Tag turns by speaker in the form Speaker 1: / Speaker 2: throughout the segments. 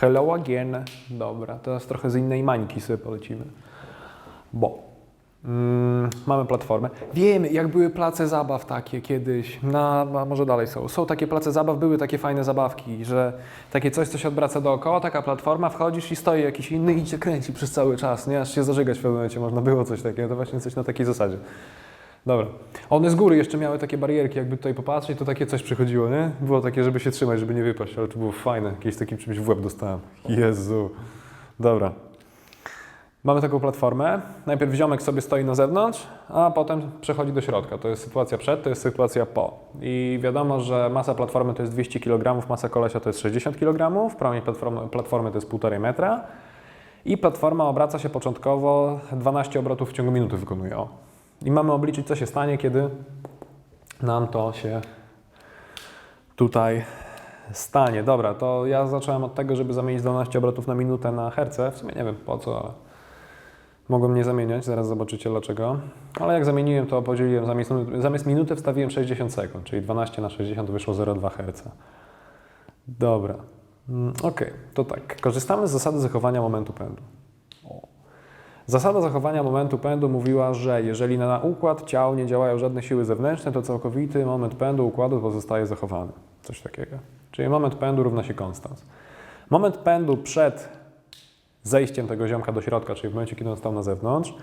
Speaker 1: Hello again. Dobra, teraz trochę z innej mańki sobie polecimy. Bo mm, mamy platformę. Wiemy, jak były place zabaw takie kiedyś, na, a może dalej są. Są takie place zabaw, były takie fajne zabawki, że takie coś, co się odwraca dookoła, taka platforma, wchodzisz i stoi jakiś inny i cię kręci przez cały czas, nie? Aż się zażygać w pewnym momencie można było coś takiego, to właśnie coś na takiej zasadzie. Dobra. One z góry jeszcze miały takie barierki, jakby tutaj popatrzeć, to takie coś przychodziło, nie? Było takie, żeby się trzymać, żeby nie wypaść, ale to było fajne. Jakieś takim czymś w łeb dostałem. Jezu. Dobra. Mamy taką platformę. Najpierw ziomek sobie stoi na zewnątrz, a potem przechodzi do środka. To jest sytuacja przed, to jest sytuacja po. I wiadomo, że masa platformy to jest 200 kg, masa kolesia to jest 60 kg, promień platformy, platformy to jest 1,5 metra. I platforma obraca się początkowo 12 obrotów w ciągu minuty wykonuje. O. I mamy obliczyć, co się stanie, kiedy nam to się tutaj stanie. Dobra, to ja zacząłem od tego, żeby zamienić 12 obrotów na minutę na herce. W sumie nie wiem po co, ale mogłem nie zamieniać, zaraz zobaczycie dlaczego. Ale jak zamieniłem, to podzieliłem zamiast, zamiast minuty wstawiłem 60 sekund, czyli 12 na 60 wyszło 0,2 Hz. Dobra. Mm, Ok, to tak. Korzystamy z zasady zachowania momentu pędu. Zasada zachowania momentu pędu mówiła, że jeżeli na układ ciał nie działają żadne siły zewnętrzne, to całkowity moment pędu układu pozostaje zachowany. Coś takiego. Czyli moment pędu równa się konstans. Moment pędu przed zejściem tego ziomka do środka, czyli w momencie, kiedy on stał na zewnątrz,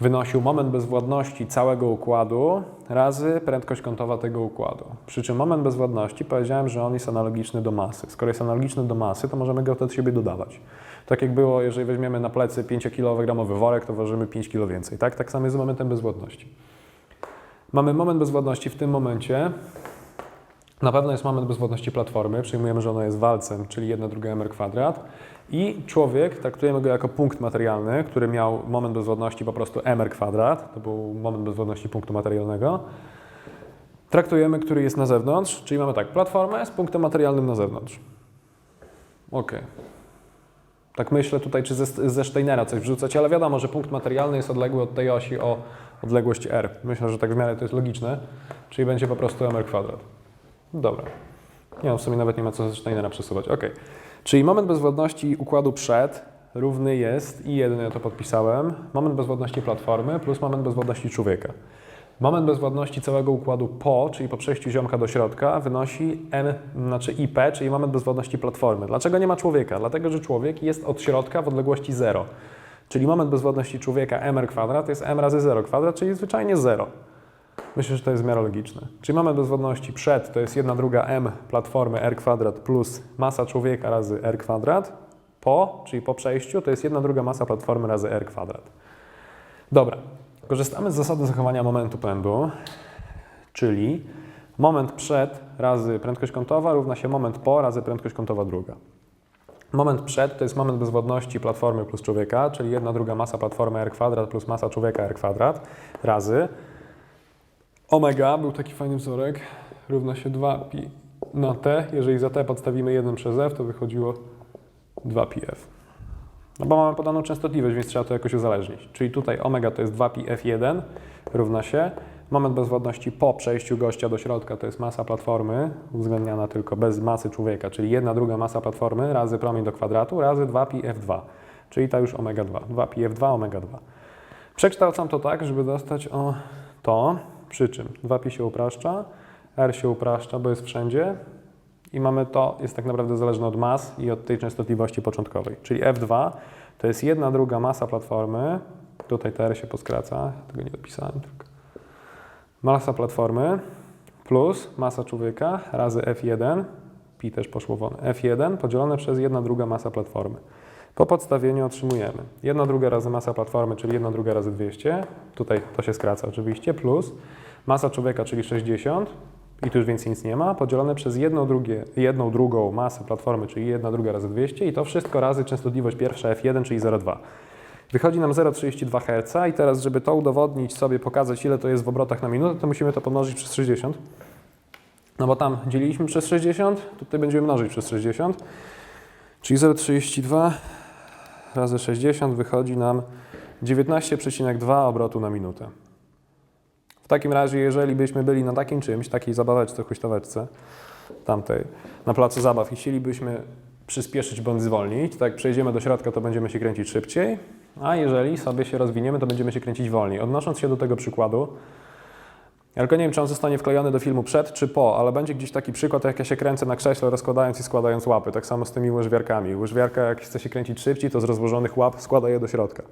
Speaker 1: wynosił moment bezwładności całego układu razy prędkość kątowa tego układu. Przy czym moment bezwładności powiedziałem, że on jest analogiczny do masy. Skoro jest analogiczny do masy, to możemy go od siebie dodawać. Tak jak było, jeżeli weźmiemy na plecy 5-kilogramowy worek, to ważymy 5 kg więcej. Tak? tak samo jest z momentem bezwładności. Mamy moment bezwładności w tym momencie. Na pewno jest moment bezwładności platformy. Przyjmujemy, że ona jest walcem, czyli 1 druga mr kwadrat. I człowiek, traktujemy go jako punkt materialny, który miał moment bezwładności po prostu mr kwadrat. To był moment bezwładności punktu materialnego. Traktujemy, który jest na zewnątrz, czyli mamy tak, platformę z punktem materialnym na zewnątrz. Ok. Tak myślę tutaj, czy ze, ze Steinera coś wrzucać, ale wiadomo, że punkt materialny jest odległy od tej osi o odległość r. Myślę, że tak w miarę to jest logiczne, czyli będzie po prostu mr kwadrat. Dobra. Nie, w sumie nawet nie ma co ze Steinera przesuwać. Ok. Czyli moment bezwładności układu przed równy jest, i jeden ja to podpisałem, moment bezwładności platformy plus moment bezwładności człowieka. Moment bezwładności całego układu po, czyli po przejściu ziomka do środka, wynosi n, znaczy IP, czyli moment bezwładności platformy. Dlaczego nie ma człowieka? Dlatego, że człowiek jest od środka w odległości 0. Czyli moment bezwładności człowieka mr kwadrat jest m razy 0 kwadrat, czyli zwyczajnie 0. Myślę, że to jest w miarę logiczne. Czyli moment bezwładności przed to jest 1 druga m platformy r kwadrat plus masa człowieka razy r kwadrat. Po, czyli po przejściu, to jest 1 druga masa platformy razy r kwadrat. Dobra, korzystamy z zasady zachowania momentu pędu, czyli moment przed razy prędkość kątowa równa się moment po razy prędkość kątowa druga. Moment przed to jest moment bezwładności platformy plus człowieka, czyli 1 druga masa platformy r kwadrat plus masa człowieka r kwadrat razy omega, był taki fajny wzorek, równa się 2pi na t. Jeżeli za t podstawimy 1 przez f, to wychodziło 2πf. No bo mamy podaną częstotliwość, więc trzeba to jakoś uzależnić. Czyli tutaj omega to jest 2πf1 równa się moment bezwładności po przejściu gościa do środka to jest masa platformy uwzględniana tylko bez masy człowieka, czyli 1 druga masa platformy razy promień do kwadratu razy 2πf2, czyli ta już omega 2. 2πf2 omega 2. Przekształcam to tak, żeby dostać o to, przy czym 2pi się upraszcza, r się upraszcza, bo jest wszędzie i mamy to, jest tak naprawdę zależne od mas i od tej częstotliwości początkowej. Czyli F2 to jest jedna druga masa platformy, tutaj TR się poskraca, tego nie dopisałem tylko. Masa platformy plus masa człowieka razy F1, pi też poszło won, F1 podzielone przez jedna druga masa platformy. Po podstawieniu otrzymujemy 1 druga razy masa platformy, czyli 1 druga razy 200, tutaj to się skraca oczywiście, plus masa człowieka, czyli 60, i tu już więcej nic nie ma, podzielone przez jedną, drugie, jedną drugą masę platformy, czyli 1 druga razy 200 i to wszystko razy częstotliwość pierwsza F1, czyli 0,2. Wychodzi nam 0,32 Hz i teraz, żeby to udowodnić sobie, pokazać ile to jest w obrotach na minutę, to musimy to pomnożyć przez 60. No bo tam dzieliliśmy przez 60, tutaj będziemy mnożyć przez 60. Czyli 0,32 razy 60 wychodzi nam 19,2 obrotu na minutę. W takim razie, jeżeli byśmy byli na takim czymś, takiej zabaweczce, huśtaweczce, tamtej, na placu zabaw i chcielibyśmy przyspieszyć bądź zwolnić. Tak jak przejdziemy do środka, to będziemy się kręcić szybciej, a jeżeli sobie się rozwiniemy, to będziemy się kręcić wolniej. Odnosząc się do tego przykładu, ja tylko nie wiem, czy on zostanie wklejony do filmu przed czy po, ale będzie gdzieś taki przykład, jak ja się kręcę na krześle, rozkładając i składając łapy. Tak samo z tymi łyżwiarkami. Łyżwiarka, jak chce się kręcić szybciej, to z rozłożonych łap składa je do środka.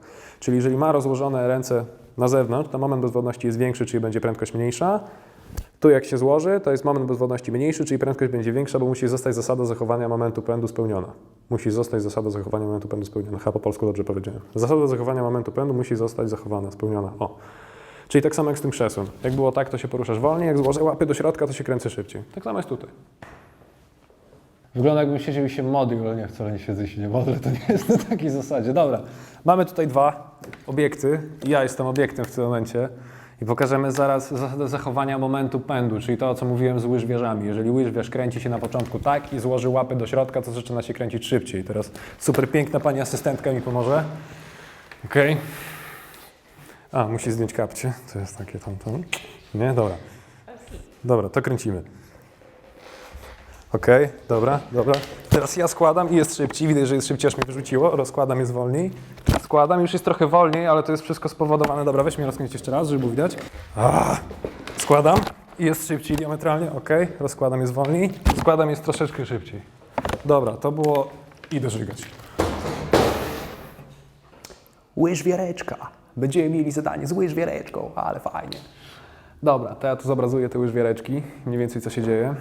Speaker 1: Czyli jeżeli ma rozłożone ręce na zewnątrz, to moment bezwładności jest większy, czyli będzie prędkość mniejsza. Tu jak się złoży, to jest moment bezwładności mniejszy, czyli prędkość będzie większa, bo musi zostać zasada zachowania momentu pędu spełniona. Musi zostać zasada zachowania momentu pędu spełniona. Chyba po polsku dobrze powiedziałem. Zasada zachowania momentu pędu musi zostać zachowana, spełniona. O. Czyli tak samo jak z tym krzesłem. Jak było tak, to się poruszasz wolniej, jak złożę łapy do środka, to się kręcę szybciej. Tak samo jest tutaj.
Speaker 2: Wygląda jakbym siedział i się modlił, ale nie, wcale nie siedzę i się nie modlę, to nie jest na takiej zasadzie. Dobra,
Speaker 1: Mamy tutaj dwa obiekty. Ja jestem obiektem w tym momencie. I pokażemy zaraz zasadę zachowania momentu pędu, czyli to, co mówiłem z łyżwiarzami. Jeżeli łyżwiarz kręci się na początku tak i złoży łapy do środka, to zaczyna się kręcić szybciej. Teraz super piękna pani asystentka mi pomoże. Okej. A, musi zdjąć kapcie. To jest takie tam, tam. Nie? Dobra. Dobra, to kręcimy. Okej, dobra, dobra. Teraz ja składam i jest szybciej. Widać, że jest szybciej, aż mnie wyrzuciło. Rozkładam jest wolniej. Składam, już jest trochę wolniej, ale to jest wszystko spowodowane. Dobra, weź mnie rozkręć jeszcze raz, żeby było widać. A, składam i jest szybciej diametralnie. Ok, rozkładam jest wolniej. Składam jest troszeczkę szybciej. Dobra, to było... Idę żygać. Łyżwiareczka. Będziemy mieli zadanie z łyżwiareczką, ale fajnie. Dobra, to ja tu zobrazuję te łyżwiareczki. Mniej więcej co się dzieje.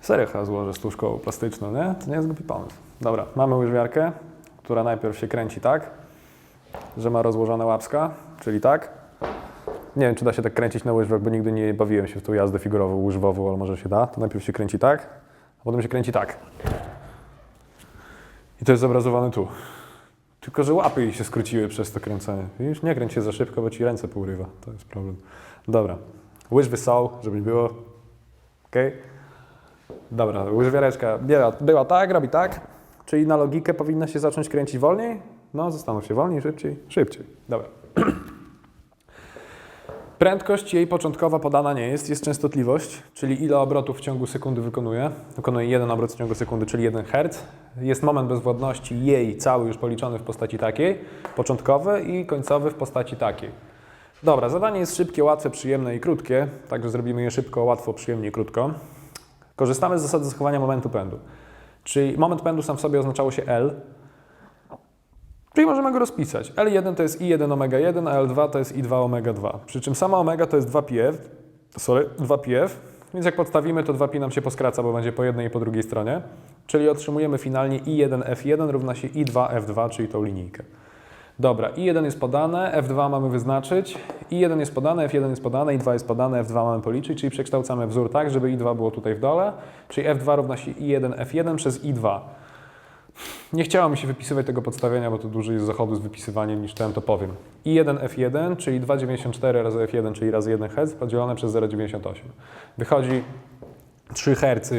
Speaker 1: Serio chyba złożę sztuczką plastyczną, nie? To nie jest głupi pomysł. Dobra, mamy łyżwiarkę, która najpierw się kręci tak, że ma rozłożone łapska, czyli tak. Nie wiem, czy da się tak kręcić na łyżwach, bo nigdy nie bawiłem się w tą jazdę figurową, łyżwową, ale może się da. To najpierw się kręci tak, a potem się kręci tak. I to jest zobrazowane tu. Tylko, że łapy jej się skróciły przez to kręcenie. Widzisz, nie kręć się za szybko, bo ci ręce pourywa. To jest problem. Dobra. Łyżwy są, żeby nie było. Okej. Dobra, łyżwiareczka była, była tak, robi tak, czyli na logikę powinna się zacząć kręcić wolniej? No, zastanów się, wolniej, szybciej, szybciej. Dobra. Prędkość jej początkowa podana nie jest, jest częstotliwość, czyli ile obrotów w ciągu sekundy wykonuje. Wykonuje jeden obrót w ciągu sekundy, czyli 1 Hz. Jest moment bezwładności jej cały już policzony w postaci takiej, początkowy i końcowy w postaci takiej. Dobra, zadanie jest szybkie, łatwe, przyjemne i krótkie, także zrobimy je szybko, łatwo, przyjemnie i krótko. Korzystamy z zasady zachowania momentu pędu. Czyli moment pędu sam w sobie oznaczało się L, czyli możemy go rozpisać. L1 to jest I1 omega 1, a L2 to jest I2 omega 2. Przy czym sama omega to jest 2πf, sorry, 2πf, więc jak podstawimy, to 2pi nam się poskraca, bo będzie po jednej i po drugiej stronie. Czyli otrzymujemy finalnie I1F1 równa się I2F2, czyli tą linijkę. Dobra, I1 jest podane, F2 mamy wyznaczyć, I1 jest podane, F1 jest podane, I2 jest podane, F2 mamy policzyć, czyli przekształcamy wzór tak, żeby I2 było tutaj w dole, czyli F2 równa się I1 F1 przez I2. Nie chciało mi się wypisywać tego podstawienia, bo to dłużej jest zachodu z wypisywaniem niż ten, to powiem. I1 F1, czyli 2,94 razy F1, czyli razy 1 Hz, podzielone przez 0,98. Wychodzi 3 Hz,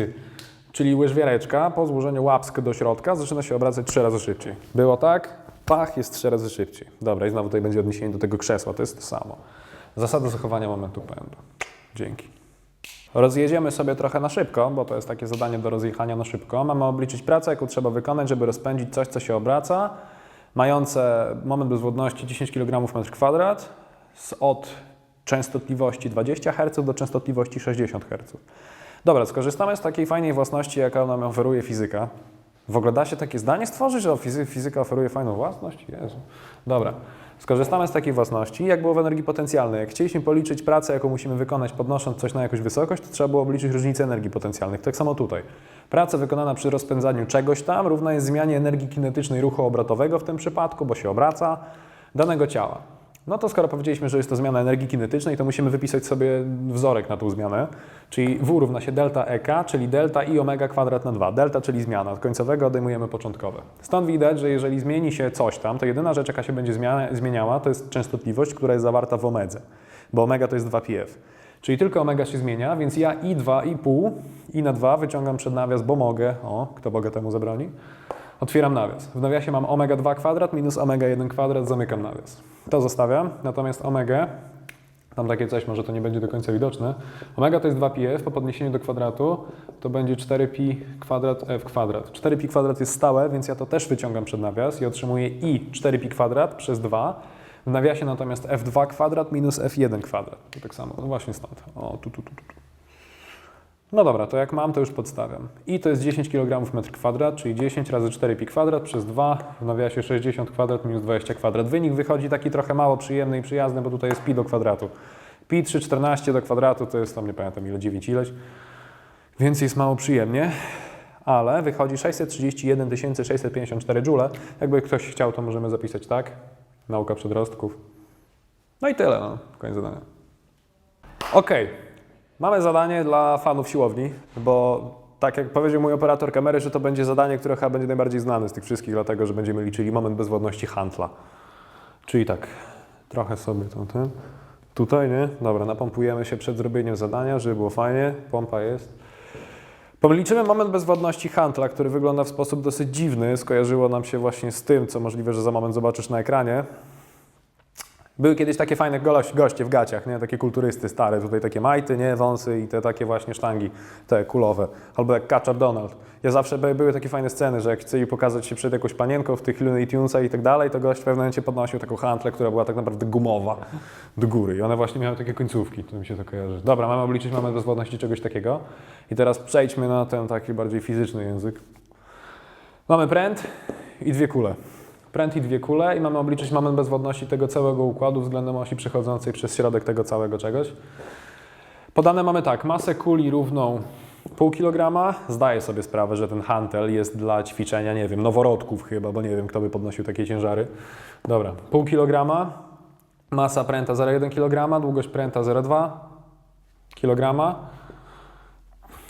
Speaker 1: czyli łyżwiareczka po złożeniu łapsk do środka zaczyna się obracać 3 razy szybciej. Było tak? Pach jest 3 razy szybciej. Dobra, i znowu tutaj będzie odniesienie do tego krzesła, to jest to samo. Zasada zachowania momentu pędu. Dzięki. Rozjedziemy sobie trochę na szybko, bo to jest takie zadanie do rozjechania na szybko. Mamy obliczyć pracę, jaką trzeba wykonać, żeby rozpędzić coś, co się obraca, mające moment bezwładności 10 kg metr kwadrat z od częstotliwości 20 Hz do częstotliwości 60 Hz. Dobra, skorzystamy z takiej fajnej własności, jaka nam oferuje fizyka. W ogóle da się takie zdanie stworzyć, że fizy- fizyka oferuje fajną własność? Jezu. Dobra. Skorzystamy z takiej własności, jak było w energii potencjalnej. Jak chcieliśmy policzyć pracę, jaką musimy wykonać, podnosząc coś na jakąś wysokość, to trzeba było obliczyć różnicę energii potencjalnych. Tak samo tutaj. Praca wykonana przy rozpędzaniu czegoś tam równa jest zmianie energii kinetycznej ruchu obrotowego w tym przypadku, bo się obraca, danego ciała. No to skoro powiedzieliśmy, że jest to zmiana energii kinetycznej, to musimy wypisać sobie wzorek na tą zmianę, czyli W równa się delta EK, czyli delta i omega kwadrat na 2. Delta, czyli zmiana. Od końcowego odejmujemy początkowe. Stąd widać, że jeżeli zmieni się coś tam, to jedyna rzecz, jaka się będzie zmieniała, to jest częstotliwość, która jest zawarta w omedze, bo omega to jest 2πf. Czyli tylko omega się zmienia, więc ja i 2,5 i na 2 wyciągam przed nawias, bo mogę. O, kto Boga temu zabroni? Otwieram nawias. W nawiasie mam omega 2 kwadrat minus omega 1 kwadrat, zamykam nawias. To zostawiam, natomiast omega Mam takie coś, może to nie będzie do końca widoczne. Omega to jest 2πf, po podniesieniu do kwadratu to będzie 4pi kwadrat f kwadrat. 4pi kwadrat jest stałe, więc ja to też wyciągam przed nawias i otrzymuję i 4pi kwadrat przez 2. W nawiasie natomiast f2 kwadrat minus f1 kwadrat. To tak samo, no właśnie stąd. O, tu, tu, tu, tu. No dobra, to jak mam, to już podstawiam. I to jest 10 kg metr kwadrat, czyli 10 razy 4 pi kwadrat przez 2, w nawiasie 60 kwadrat minus 20 kwadrat. Wynik wychodzi taki trochę mało przyjemny i przyjazny, bo tutaj jest pi do kwadratu. Pi 3,14 do kwadratu to jest tam, nie pamiętam ile, 9 ileś, więc jest mało przyjemnie, ale wychodzi 631 654 joule. Jakby ktoś chciał, to możemy zapisać tak. Nauka przedrostków. No i tyle, no, koniec zadania. Okej, mamy zadanie dla fanów siłowni, bo tak jak powiedział mój operator kamery, że to będzie zadanie, które chyba będzie najbardziej znane z tych wszystkich, dlatego że będziemy liczyli moment bezwładności handla. Czyli tak, trochę sobie to ten. Tutaj, nie? Dobra, napompujemy się przed zrobieniem zadania, żeby było fajnie. Pompa jest. Policzymy moment bezwładności handla, który wygląda w sposób dosyć dziwny. Skojarzyło nam się właśnie z tym, co możliwe, że za moment zobaczysz na ekranie. Były kiedyś takie fajne goś- goście w gaciach, nie? Takie kulturysty stare, tutaj takie majty, nie? Wąsy i te takie właśnie sztangi, te kulowe. Albo jak Kaczor Donald. Ja zawsze, by- były takie fajne sceny, że jak chcieli pokazać się przed jakąś panienką w tych Looney Tunesach i tak dalej, to gość w pewnym momencie podnosił taką hantlę, która była tak naprawdę gumowa do góry. I one właśnie miały takie końcówki, to mi się to kojarzy. Dobra, mamy obliczyć moment bezwładności czegoś takiego. I teraz przejdźmy na ten taki bardziej fizyczny język. Mamy pręt i dwie kule. Pręt i dwie kule i mamy obliczyć moment bezwładności tego całego układu względem osi przechodzącej przez środek tego całego czegoś. Podane mamy tak, masę kuli równą pół kilograma. Zdaję sobie sprawę, że ten hantel jest dla ćwiczenia, nie wiem, noworodków chyba, bo nie wiem, kto by podnosił takie ciężary. Dobra, pół kilograma, masa pręta 0,1 kg, długość pręta 0,2 kg.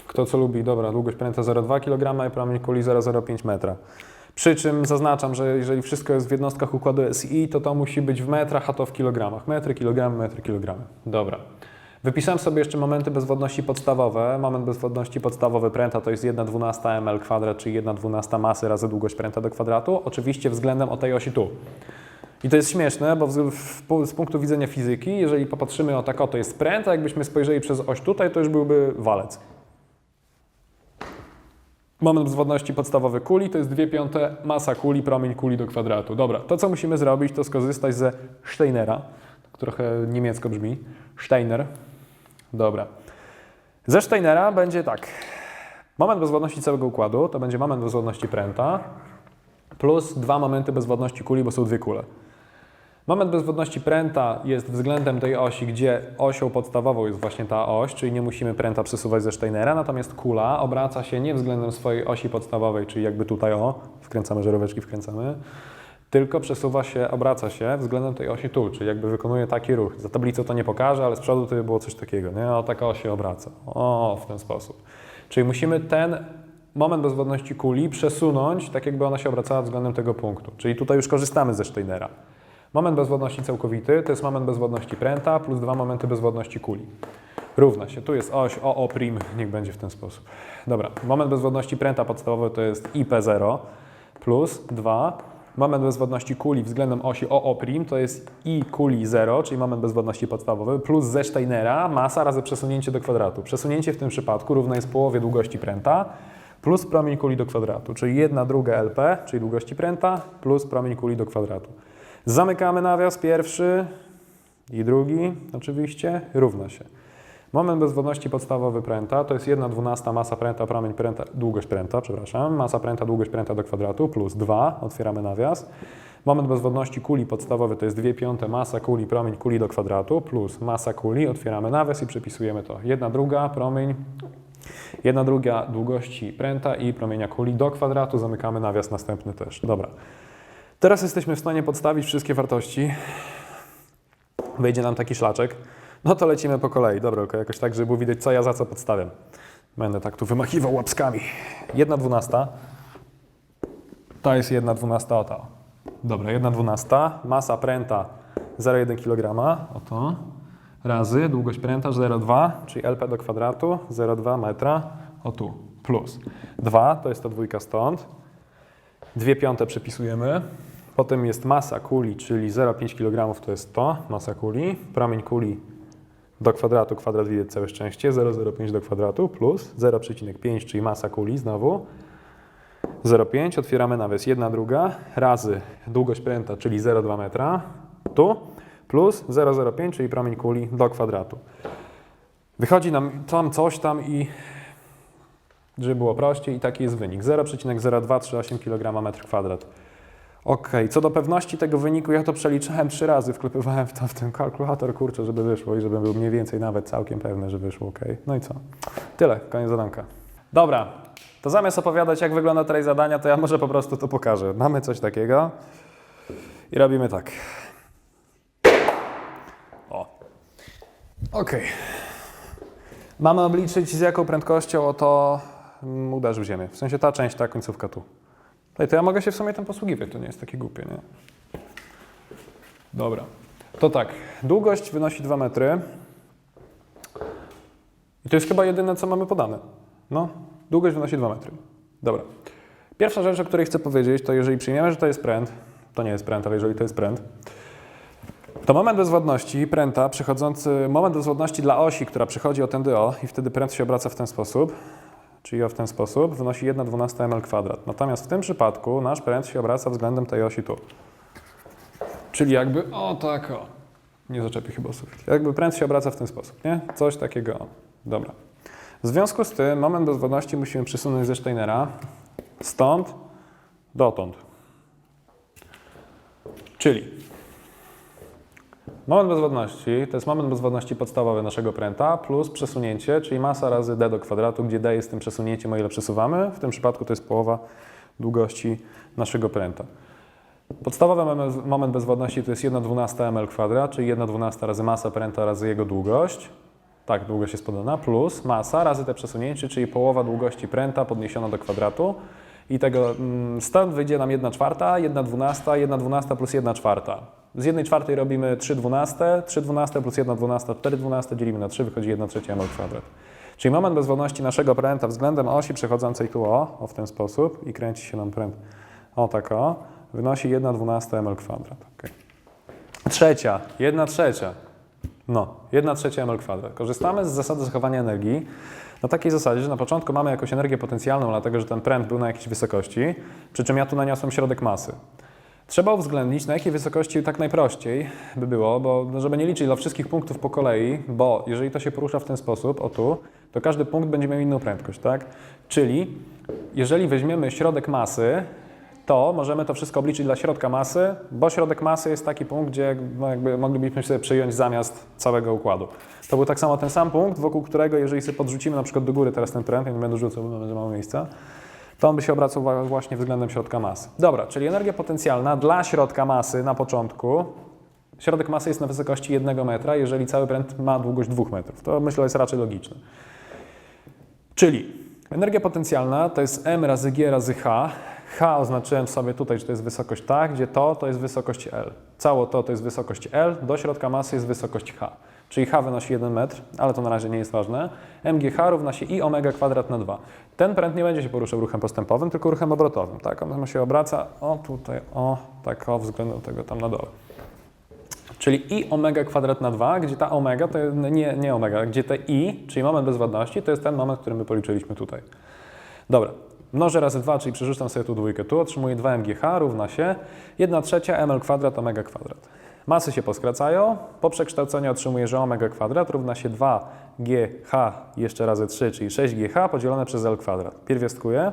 Speaker 1: Kto co lubi, dobra, długość pręta 0,2 kg i promień kuli 0,05 metra. Przy czym zaznaczam, że jeżeli wszystko jest w jednostkach układu SI, to to musi być w metrach, a to w kilogramach. Metry, kilogramy, metry, kilogramy. Dobra. Wypisałem sobie jeszcze momenty bezwodności podstawowe. Moment bezwodności podstawowy pręta to jest 1,12 ml kwadrat, czyli 1,12 masy razy długość pręta do kwadratu. Oczywiście względem o tej osi tu. I to jest śmieszne, bo z punktu widzenia fizyki, jeżeli popatrzymy o tak, o to jest pręt, a jakbyśmy spojrzeli przez oś tutaj, to już byłby walec. Moment bezwładności podstawowy kuli to jest 2 piąte masa kuli, promień kuli do kwadratu. Dobra, to co musimy zrobić, to skorzystać ze Steinera. Trochę niemiecko brzmi. Steiner. Dobra. Ze Steinera będzie tak. Moment bezwładności całego układu to będzie moment bezwładności pręta plus dwa momenty bezwładności kuli, bo są dwie kule. Moment bezwodności pręta jest względem tej osi, gdzie osią podstawową jest właśnie ta oś, czyli nie musimy pręta przesuwać ze Steinera, natomiast kula obraca się nie względem swojej osi podstawowej, czyli jakby tutaj o, wkręcamy żaróweczki, wkręcamy, tylko przesuwa się, obraca się względem tej osi tu, czyli jakby wykonuje taki ruch. Za tablicą to nie pokażę, ale z przodu to by było coś takiego, nie? O, taka oś się obraca. O, w ten sposób. Czyli musimy ten moment bezwodności kuli przesunąć, tak jakby ona się obracała względem tego punktu. Czyli tutaj już korzystamy ze Steinera. Moment bezwładności całkowity to jest moment bezwładności pręta plus dwa momenty bezwładności kuli. Równa się. Tu jest oś OO', niech będzie w ten sposób. Dobra, moment bezwładności pręta podstawowy to jest IP0 plus 2. Moment bezwładności kuli względem osi OO' to jest I kuli 0, czyli moment bezwładności podstawowy, plus ze Steinera masa razy przesunięcie do kwadratu. Przesunięcie w tym przypadku równe jest połowie długości pręta plus promień kuli do kwadratu, czyli 1 druga LP, czyli długości pręta, plus promień kuli do kwadratu. Zamykamy nawias pierwszy i drugi, oczywiście, równa się. Moment bezwodności podstawowy pręta to jest 1 dwunasta masa pręta, promień pręta, długość pręta, przepraszam, masa pręta, długość pręta do kwadratu plus 2, otwieramy nawias. Moment bezwodności kuli podstawowy to jest 2 piąte masa kuli, promień kuli do kwadratu plus masa kuli, otwieramy nawias i przepisujemy to. 1 druga promień, 1 druga długości pręta i promienia kuli do kwadratu, zamykamy nawias następny też. Dobra. Teraz jesteśmy w stanie podstawić wszystkie wartości. Wyjdzie nam taki szlaczek. No to lecimy po kolei. Dobra, tylko jakoś tak, żeby było widać, co ja za co podstawiam. Będę tak tu wymachiwał łapskami. Jedna dwunasta. To jest jedna dwunasta, oto. Dobra, jedna dwunasta. Masa pręta 0,1 kg. Oto. Razy długość pręta 0,2, czyli LP do kwadratu 0,2 metra. O tu. Plus. 2 to jest ta dwójka stąd. Dwie piąte przepisujemy. Potem jest masa kuli, czyli 0,5 kg to jest to, masa kuli. Promień kuli do kwadratu, kwadrat widzieć całe szczęście, 0,05 do kwadratu plus 0,5, czyli masa kuli znowu, 0,5, otwieramy nawias, 1 druga, razy długość pręta, czyli 0,2 metra, tu, plus 0,05, czyli promień kuli do kwadratu. Wychodzi nam tam coś tam i żeby było prościej i taki jest wynik. 0,0238 kg metr kwadrat. Ok, co do pewności tego wyniku, ja to przeliczałem trzy razy, wklepywałem w to w ten kalkulator, kurczę, żeby wyszło i żeby był mniej więcej nawet całkiem pewny, że wyszło ok. No i co? Tyle, koniec zadanka. Dobra, to zamiast opowiadać, jak wygląda treść zadania, to ja może po prostu to pokażę. Mamy coś takiego i robimy tak. O. Ok. Mamy obliczyć z jaką prędkością oto uderzył w ziemię. W sensie ta część, ta końcówka tu. Ej, to ja mogę się w sumie tym posługiwać, to nie jest takie głupie, nie? Dobra. To tak, długość wynosi 2 metry. I to jest chyba jedyne, co mamy podane. No, długość wynosi 2 metry. Dobra. Pierwsza rzecz, o której chcę powiedzieć, to jeżeli przyjmiemy, że to jest pręt, to nie jest pręt, ale jeżeli to jest pręt, to moment bezwładności pręta, przychodzący, moment bezwładności dla osi, która przychodzi o ten do i wtedy pręt się obraca w ten sposób, czyli o w ten sposób, wynosi 1,12 ml kwadrat. Natomiast w tym przypadku nasz pręt się obraca względem tej osi tu. Czyli jakby o tak o. Nie zaczepi chyba sufit. Jakby pręt się obraca w ten sposób, nie? Coś takiego. Dobra. W związku z tym moment bezwładności musimy przesunąć ze Steinera stąd dotąd. Czyli Moment bezwładności to jest moment bezwładności podstawowy naszego pręta plus przesunięcie, czyli masa razy d do kwadratu, gdzie d jest tym przesunięciem, o ile przesuwamy. W tym przypadku to jest połowa długości naszego pręta. Podstawowy moment- bezwładności to jest 1,12 ml kwadrat, czyli 1,12 razy masa pręta razy jego długość. Tak, długość jest podana, plus masa razy te przesunięcie, czyli połowa długości pręta podniesiona do kwadratu. I tego mm, stąd wyjdzie nam 1 czwarta, 1 dwunasta, 1 dwunasta plus 1 czwarta. Z 1 czwartej robimy 3 dwunaste, 3 dwunaste plus 1 dwunasta, 4 dwunaste dzielimy na 3, wychodzi 1 trzecia ml kwadrat. Czyli moment bezwładności naszego pręta względem osi przechodzącej tu o, o w ten sposób i kręci się nam pręt o tak o, wynosi 1 dwunasta ml kwadrat. Okay. Trzecia, 1 trzecia. No, 1 trzecia ml kwadrat. Korzystamy z zasady zachowania energii na takiej zasadzie, że na początku mamy jakąś energię potencjalną, dlatego że ten pręt był na jakiejś wysokości, przy czym ja tu naniosłem środek masy. Trzeba uwzględnić, na jakiej wysokości tak najprościej by było, bo no, żeby nie liczyć dla wszystkich punktów po kolei, bo jeżeli to się porusza w ten sposób, o tu, to każdy punkt będzie miał inną prędkość, tak? Czyli jeżeli weźmiemy środek masy, to możemy to wszystko obliczyć dla środka masy, bo środek masy jest taki punkt, gdzie no jakby moglibyśmy sobie przyjąć zamiast całego układu. To był tak samo ten sam punkt, wokół którego, jeżeli sobie podrzucimy na przykład do góry teraz ten pręt, ja nie będę rzucał, bo będzie mało miejsca, to on by się obracał wa- właśnie względem środka masy. Dobra, czyli energia potencjalna dla środka masy na początku. Środek masy jest na wysokości 1 metra, jeżeli cały pręt ma długość 2 metrów. To myślę jest raczej logiczne. Czyli energia potencjalna to jest m razy g razy h. H oznaczyłem sobie tutaj, że to jest wysokość ta, gdzie to to jest wysokość L. Cało to to jest wysokość L, do środka masy jest wysokość H. Czyli H wynosi 1 metr, ale to na razie nie jest ważne. MGH równa się I omega kwadrat na 2. Ten pręt nie będzie się poruszał ruchem postępowym, tylko ruchem obrotowym. Tak, on się obraca, o tutaj, o, tak o, względem tego tam na dole. Czyli i omega kwadrat na 2, gdzie ta omega to nie, nie omega, gdzie te i, czyli moment bezwładności, to jest ten moment, który my policzyliśmy tutaj. Dobra, mnożę razy 2, czyli przerzucam sobie tu dwójkę tu, otrzymuję 2 mgh równa się 1 trzecia ml kwadrat omega kwadrat. Masy się poskracają, po przekształceniu otrzymuję, że omega kwadrat równa się 2gh jeszcze razy 3, czyli 6gh podzielone przez l kwadrat. Pierwiastkuję.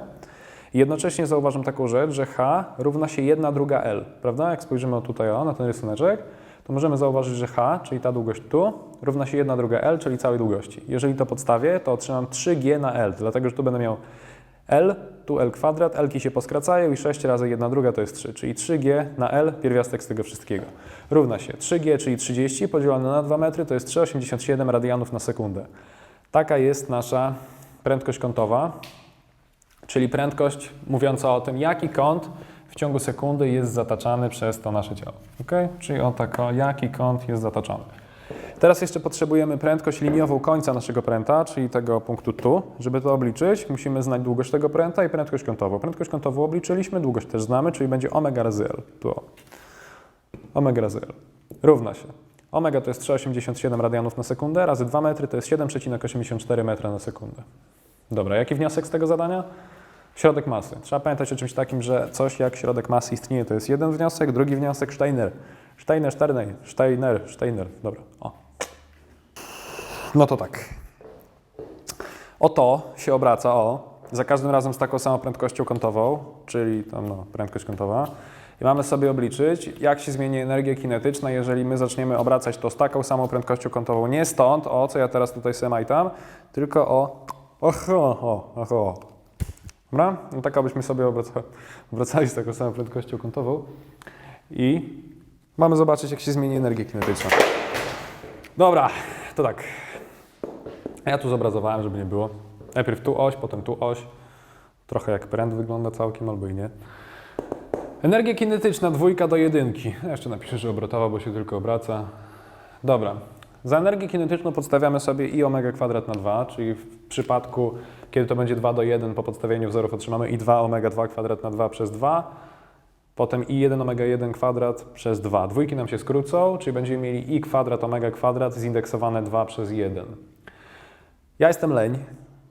Speaker 1: Jednocześnie zauważam taką rzecz, że h równa się 1 druga l, prawda? Jak spojrzymy tutaj o, na ten rysuneczek, to możemy zauważyć, że h, czyli ta długość tu, równa się 1 druga l, czyli całej długości. Jeżeli to podstawię, to otrzymam 3g na l, dlatego że tu będę miał l, tu l kwadrat, l się poskracają i 6 razy 1 druga to jest 3, czyli 3g na l, pierwiastek z tego wszystkiego. Równa się 3g, czyli 30 podzielone na 2 metry, to jest 3,87 radianów na sekundę. Taka jest nasza prędkość kątowa, czyli prędkość mówiąca o tym, jaki kąt w ciągu sekundy jest zataczany przez to nasze ciało. ok? Czyli o tak, jaki kąt jest zataczany. Teraz jeszcze potrzebujemy prędkość liniową końca naszego pręta, czyli tego punktu tu. Żeby to obliczyć, musimy znać długość tego pręta i prędkość kątową. Prędkość kątową obliczyliśmy, długość też znamy, czyli będzie omega razy L. Tu o. Omega razy L. Równa się. Omega to jest 3,87 radianów na sekundę, razy 2 metry to jest 7,84 metra na sekundę. Dobra, jaki wniosek z tego zadania? Środek masy. Trzeba pamiętać o czymś takim, że coś jak środek masy istnieje, to jest jeden wniosek, drugi wniosek Steiner. Steiner, Steiner, Steiner, Steiner. Dobra, o. No to tak. Oto się obraca, o, za każdym razem z taką samą prędkością kątową, czyli tam no, prędkość kątowa. I mamy sobie obliczyć, jak się zmieni energia kinetyczna, jeżeli my zaczniemy obracać to z taką samą prędkością kątową. Nie stąd, o, co ja teraz tutaj sobie majtam, tylko o, oho, o, oho. Dobra? No tak, abyśmy sobie obraca, obracali z taką samą prędkością kątową. I mamy zobaczyć, jak się zmieni energia kinetyczna. Dobra, to tak. Ja tu zobrazowałem, żeby nie było. Najpierw tu oś, potem tu oś. Trochę jak pręd wygląda całkiem, albo i nie. Energia kinetyczna dwójka do jedynki. Ja jeszcze napiszę, że obrotowa, bo się tylko obraca. Dobra. Za energię kinetyczną podstawiamy sobie i omega kwadrat na 2, czyli w przypadku, kiedy to będzie 2 do 1, po podstawieniu wzorów otrzymamy i 2 omega 2 kwadrat na 2 przez 2, potem i 1 omega 1 kwadrat przez 2. Dwójki nam się skrócą, czyli będziemy mieli i kwadrat omega kwadrat zindeksowane 2 przez 1. Ja jestem leń,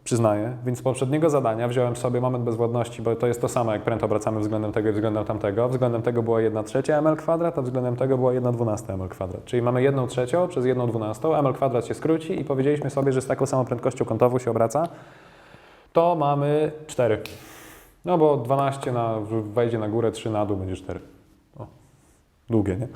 Speaker 1: przyznaję, więc z poprzedniego zadania wziąłem sobie moment bezwładności, bo to jest to samo, jak pręd obracamy względem tego i względem tamtego. Względem tego była 1 trzecia ml kwadrat, a względem tego była 1 dwunasta ml kwadrat. Czyli mamy 1 trzecią przez 1 dwunastą, ml kwadrat się skróci i powiedzieliśmy sobie, że z taką samą prędkością kątową się obraca, to mamy 4. No bo 12 na, wejdzie na górę, 3 na dół będzie 4. O, długie, nie?